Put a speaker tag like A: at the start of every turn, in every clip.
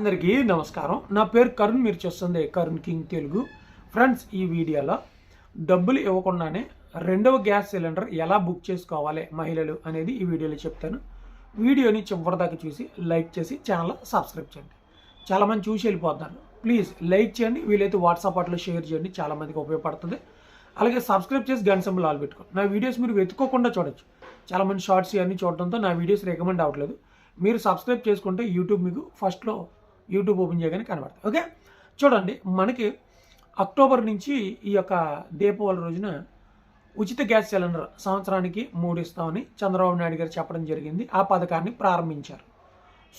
A: అందరికీ నమస్కారం. నా పేరు కరుణ్ మీరు చూస్తుంది కరుణ్ కింగ్ తెలుగు. ఫ్రెండ్స్ ఈ వీడియోలో డబ్బులు ఇవ్వకుండానే రెండవ గ్యాస్ సిలిండర్ ఎలా బుక్ చేసుకోవాలి మహిళలు అనేది ఈ వీడియోలో చెప్తాను. వీడియోని చివరిదాకా చూసి లైక్ చేసి ఛానల్ సబ్స్క్రైబ్ చేయండి. చాలామంది చూసి వెళ్ళిపోతున్నారు. ప్లీజ్ లైక్ చేయండి. వీలైతే వాట్సాప్ అట్లా షేర్ చేయండి. చాలామందికి ఉపయోగపడుతుంది. అలాగే సబ్స్క్రైబ్ చేసి గన్ సింబల్ ఆల్ పెట్టుకోండి. నా వీడియోస్ మీరు వెతుక్కోకుండా చూడొచ్చు. చాలామంది షార్ట్స్ ఇవన్నీ చూడడంతో నా వీడియోస్ రికమెండ్ అవ్వట్లేదు. మీరు సబ్స్క్రైబ్ చేసుకుంటే యూట్యూబ్ మీకు ఫస్ట్లో యూట్యూబ్ ఓపెన్ చేయగానే కనబడతాయి. ఓకే? చూడండి మనకి అక్టోబర్ నుంచి ఈ యొక్క దీపావళి రోజున ఉచిత గ్యాస్ సిలిండర్ సంవత్సరానికి మూడు ఇస్తామని చంద్రబాబు నాయుడు గారు చెప్పడం జరిగింది. ఆ పథకాన్ని ప్రారంభించారు.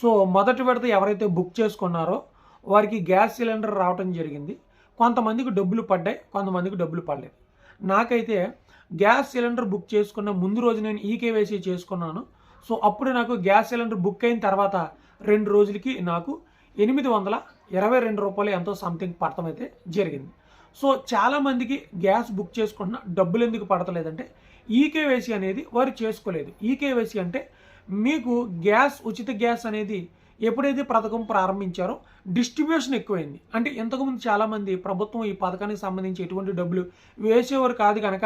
A: సో మొదటి విడత ఎవరైతే బుక్ చేసుకున్నారో వారికి గ్యాస్ సిలిండర్ రావటం జరిగింది. కొంతమందికి డబ్బులు పడ్డాయి కొంతమందికి డబ్బులు పడలేదు. నాకైతే గ్యాస్ సిలిండర్ బుక్ చేసుకున్న ముందు రోజు నేను ఈకేవైసీ చేసుకున్నాను. సో అప్పుడు నాకు గ్యాస్ సిలిండర్ బుక్ అయిన తర్వాత రెండు రోజులకి నాకు ఎనిమిది వందల ఇరవై రెండు రూపాయలు ఎంతో సంథింగ్ పడటం అయితే జరిగింది. సో చాలామందికి గ్యాస్ బుక్ చేసుకుంటున్న డబ్బులు ఎందుకు పడతలేదంటే ఈకేవైసీ అనేది వారు చేసుకోలేదు. ఈకేవైసీ అంటే మీకు గ్యాస్ ఉచిత గ్యాస్ అనేది ఎప్పుడైతే పథకం ప్రారంభించారో డిస్ట్రిబ్యూషన్ ఎక్కువైంది. అంటే ఇంతకుముందు చాలామంది ప్రభుత్వం ఈ పథకానికి సంబంధించి ఎటువంటి డబ్బులు వేసేవారు కాదు కనుక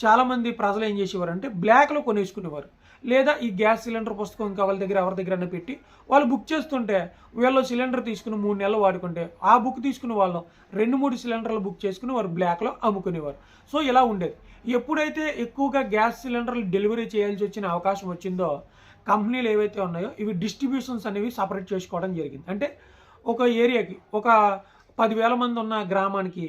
A: చాలామంది ప్రజలు ఏం చేసేవారు అంటే బ్లాక్లో కొనేసుకునేవారు. లేదా ఈ గ్యాస్ సిలిండర్ పుస్తకం ఇంకా వాళ్ళ దగ్గర ఎవరి దగ్గర పెట్టి వాళ్ళు బుక్ చేస్తుంటే వీళ్ళు సిలిండర్ తీసుకుని మూడు నెలలు వాడుకుంటే ఆ బుక్ తీసుకుని వాళ్ళు రెండు మూడు సిలిండర్లు బుక్ చేసుకుని వారు బ్లాక్లో అమ్ముకునేవారు. సో ఇలా ఉండేది. ఎప్పుడైతే ఎక్కువగా గ్యాస్ సిలిండర్లు డెలివరీ చేయాల్సి వచ్చిన అవకాశం వచ్చిందో కంపెనీలు ఏవైతే ఉన్నాయో ఇవి డిస్ట్రిబ్యూషన్స్ అనేవి సపరేట్ చేసుకోవడం జరిగింది. అంటే ఒక ఏరియాకి ఒక పదివేల మంది ఉన్న గ్రామానికి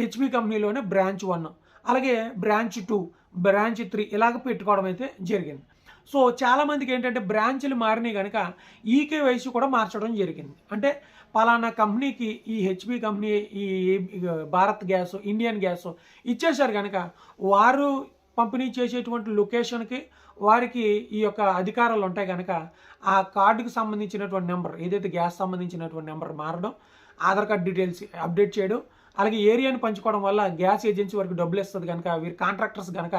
A: హెచ్పి కంపెనీలోనే బ్రాంచ్ వన్. అలాగే బ్రాంచ్ టూ బ్రాంచ్ త్రీ ఇలాగ పెట్టుకోవడం అయితే జరిగింది. సో చాలామందికి ఏంటంటే బ్రాంచ్లు మారినాయి కనుక ఈకేవైసీ కూడా మార్చడం జరిగింది. అంటే పలానా కంపెనీకి ఈ హెచ్పి కంపెనీ ఈ భారత్ గ్యాస్ ఇండియన్ గ్యాస్ ఇచ్చేశారు కనుక వారు పంపిణీ చేసేటువంటి లొకేషన్కి వారికి ఈ యొక్క అధికారాలు ఉంటాయి కనుక ఆ కార్డుకు సంబంధించినటువంటి నెంబర్ ఏదైతే గ్యాస్ సంబంధించినటువంటి నెంబర్ మారడం ఆధార్ కార్డ్ డీటెయిల్స్ అప్డేట్ చేయడం అలాగే ఏరియాని పంచుకోవడం వల్ల గ్యాస్ ఏజెన్సీ వరకు డబ్బులు ఇస్తుంది కనుక వీరి కాంట్రాక్టర్స్ కనుక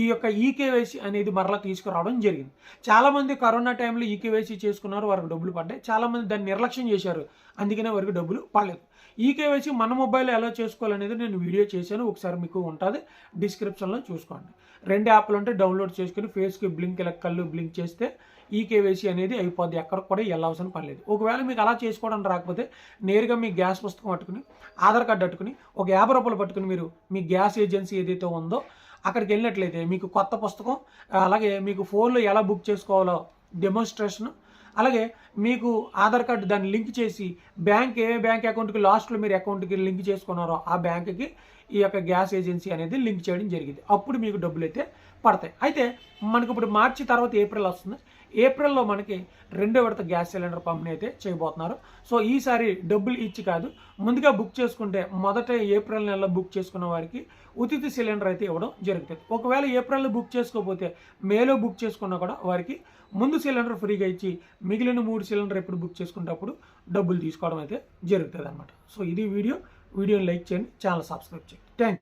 A: ఈ యొక్క ఈకేవైసీ అనేది మరలా తీసుకురావడం జరిగింది. చాలామంది కరోనా టైంలో ఈకేవైసీ చేసుకున్నారు వారికి డబ్బులు పడ్డాయి. చాలామంది దాన్ని నిర్లక్ష్యం చేశారు అందుకనే వారికి డబ్బులు పడలేదు. ఈకేవైసీ మన మొబైల్లో ఎలా చేసుకోవాలనేది నేను వీడియో చేశాను ఒకసారి మీకు ఉంటుంది డిస్క్రిప్షన్లో చూసుకోండి. రెండు యాప్లు ఉంటే డౌన్లోడ్ చేసుకుని ఫేస్కి బ్లింక్ ఇలా కళ్ళు బ్లింక్ చేస్తే ఈ కేవైసీ అనేది అయిపోద్ది. ఎక్కడికి కూడా వెళ్ళవలసిన పర్లేదు. ఒకవేళ మీకు అలా చేసుకోవడం రాకపోతే నేరుగా మీ గ్యాస్ పుస్తకం పట్టుకుని ఆధార్ కార్డు పట్టుకుని ఒక యాభై రూపాయలు పట్టుకుని మీరు మీ గ్యాస్ ఏజెన్సీ ఏదైతే ఉందో అక్కడికి వెళ్ళినట్లయితే మీకు కొత్త పుస్తకం అలాగే మీకు ఫోన్లో ఎలా బుక్ చేసుకోవాలో డెమోన్స్ట్రేషన్ అలాగే మీకు ఆధార్ కార్డు దాన్ని లింక్ చేసి బ్యాంక్ ఏ బ్యాంక్ అకౌంట్కి లాస్ట్లో మీరు అకౌంట్కి లింక్ చేసుకున్నారో ఆ బ్యాంక్కి ఈ యొక్క గ్యాస్ ఏజెన్సీ అనేది లింక్ చేయడం జరిగింది. అప్పుడు మీకు డబ్బులు అయితే పడతాయి. అయితే మనకి ఇప్పుడు మార్చి తర్వాత ఏప్రిల్ వస్తుంది. ఏప్రిల్లో మనకి రెండో విడత గ్యాస్ సిలిండర్ పంపిణీ అయితే చేయబోతున్నారు. సో ఈసారి డబ్బులు ఇచ్చి కాదు ముందుగా బుక్ చేసుకుంటే మొదట ఏప్రిల్ నెలలో బుక్ చేసుకున్న వారికి ఉచిత సిలిండర్ అయితే ఇవ్వడం జరుగుతుంది. ఒకవేళ ఏప్రిల్లో బుక్ చేసుకోకపోతే మేలో బుక్ చేసుకున్నా కూడా వారికి ముందు సిలిండర్ ఫ్రీగా ఇచ్చి మిగిలిన మూడు సిలిండర్ ఎప్పుడు బుక్ చేసుకునేటప్పుడు డబ్బులు తీసుకోవడం అయితే జరుగుతుంది అనమాట సో ఇది వీడియో. వీడియోని లైక్ చేయండి ఛానల్ సబ్స్క్రైబ్ చేయండి. థ్యాంక్